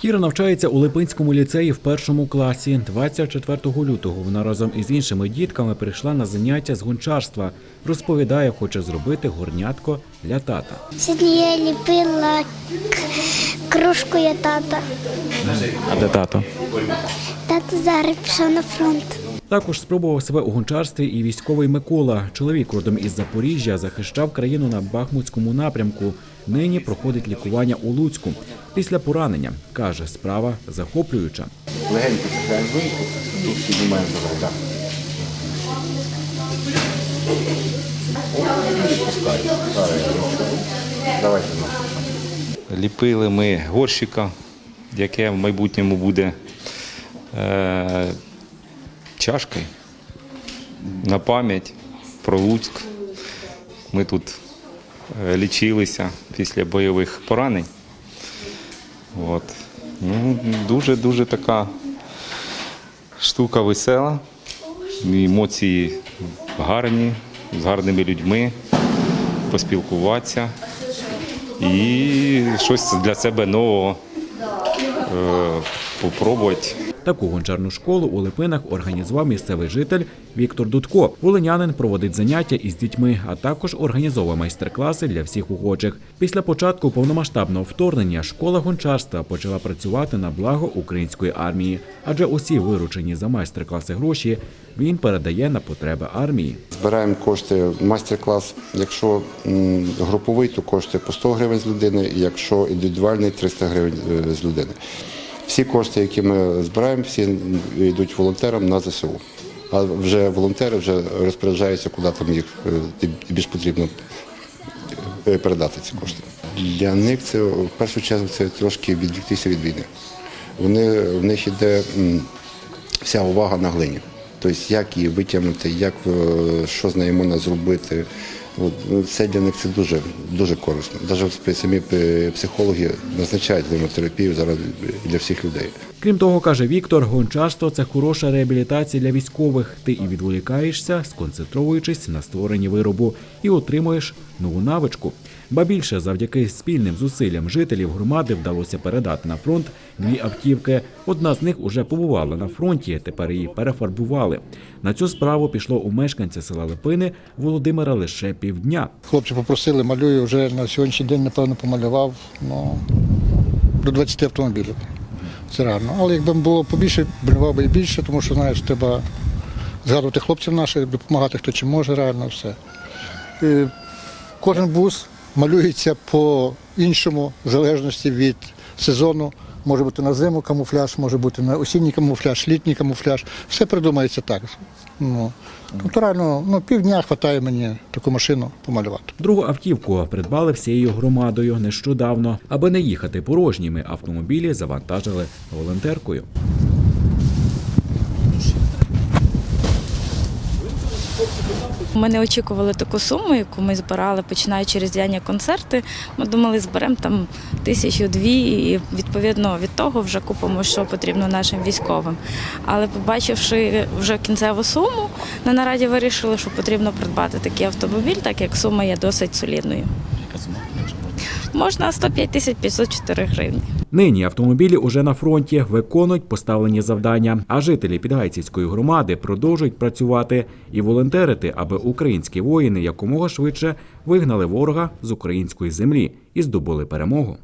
Кіра навчається у Липинському ліцеї в першому класі. 24 лютого вона разом із іншими дітками прийшла на заняття з гончарства. Розповідає, хоче зробити горнятко для тата. Сьогодні я ліпила кружку я тата. А де тато? Тато зараз пішов на фронт. Також спробував себе у гончарстві і військовий Микола. Чоловік родом із Запоріжжя захищав країну на Бахмутському напрямку. Нині проходить лікування у Луцьку. Після поранення каже, справа захоплююча. Легенько сухаємо вийку, тут. Давайте. ну. Ліпили ми горщика, яке в майбутньому буде чашкою на пам'ять про Луцьк. Ми тут е, лічилися після бойових поранень. От. Ну, дуже-дуже така штука весела, емоції гарні, з гарними людьми, поспілкуватися і щось для себе нового е, попробувати. Таку гончарну школу у Липинах організував місцевий житель Віктор Дудко. Волинянин проводить заняття із дітьми, а також організовує майстер-класи для всіх охочих. Після початку повномасштабного вторгнення школа гончарства почала працювати на благо української армії, адже усі виручені за майстер-класи гроші він передає на потреби армії. Збираємо кошти майстер-клас. Якщо груповий, то кошти по 100 гривень з людини, якщо індивідуальний 300 гривень е, з людини. Всі кошти, які ми збираємо, всі йдуть волонтерам на ЗСУ. А вже волонтери вже розпоряджаються, куди там їх е, більш потрібно е, передати ці кошти. Для них це в першу чергу це трошки відвіктися від війни. Вони в них іде вся увага на глині. Тобто, як її витягнути, як е, що з нею можна зробити. От, ну, це для них це дуже дуже корисно. Навіть самі психологи назначають глинотерапію зараз для всіх людей. Крім того, каже Віктор, гончарство це хороша реабілітація для військових. Ти і відволікаєшся, сконцентровуючись на створенні виробу, і отримуєш нову навичку. Ба більше, завдяки спільним зусиллям жителів громади вдалося передати на фронт дві автівки. Одна з них уже побувала на фронті, тепер її перефарбували. На цю справу пішло у мешканця села Липини Володимира лише півдня. Хлопці попросили, малюю вже на сьогоднішній день, напевно, помалював ну, до 20 автомобілів. Це реально. Але якби було побільше, малював би і більше, тому що знаєш, треба згадувати хлопців наших, допомагати хто чим може, реально все. І кожен бус малюється по-іншому, в залежності від сезону. Може бути на зиму камуфляж, може бути на осінній камуфляж, літній камуфляж. Все придумається так. Ну, тобто реально ну, півдня вистачає мені таку машину помалювати. Другу автівку придбали всією громадою нещодавно. Аби не їхати порожніми, автомобілі завантажили волонтеркою. Ми не очікували таку суму, яку ми збирали, починаючи різдвяні концерти. Ми думали, зберемо там тисячу-дві, і відповідно від того вже купимо, що потрібно нашим військовим. Але побачивши вже кінцеву суму, на нараді вирішили, що потрібно придбати такий автомобіль, так як сума є досить солідною. Можна 105 тисяч 504 гривні. Нині автомобілі уже на фронті виконують поставлені завдання. А жителі Підгайцівської громади продовжують працювати і волонтерити, аби українські воїни якомога швидше вигнали ворога з української землі і здобули перемогу.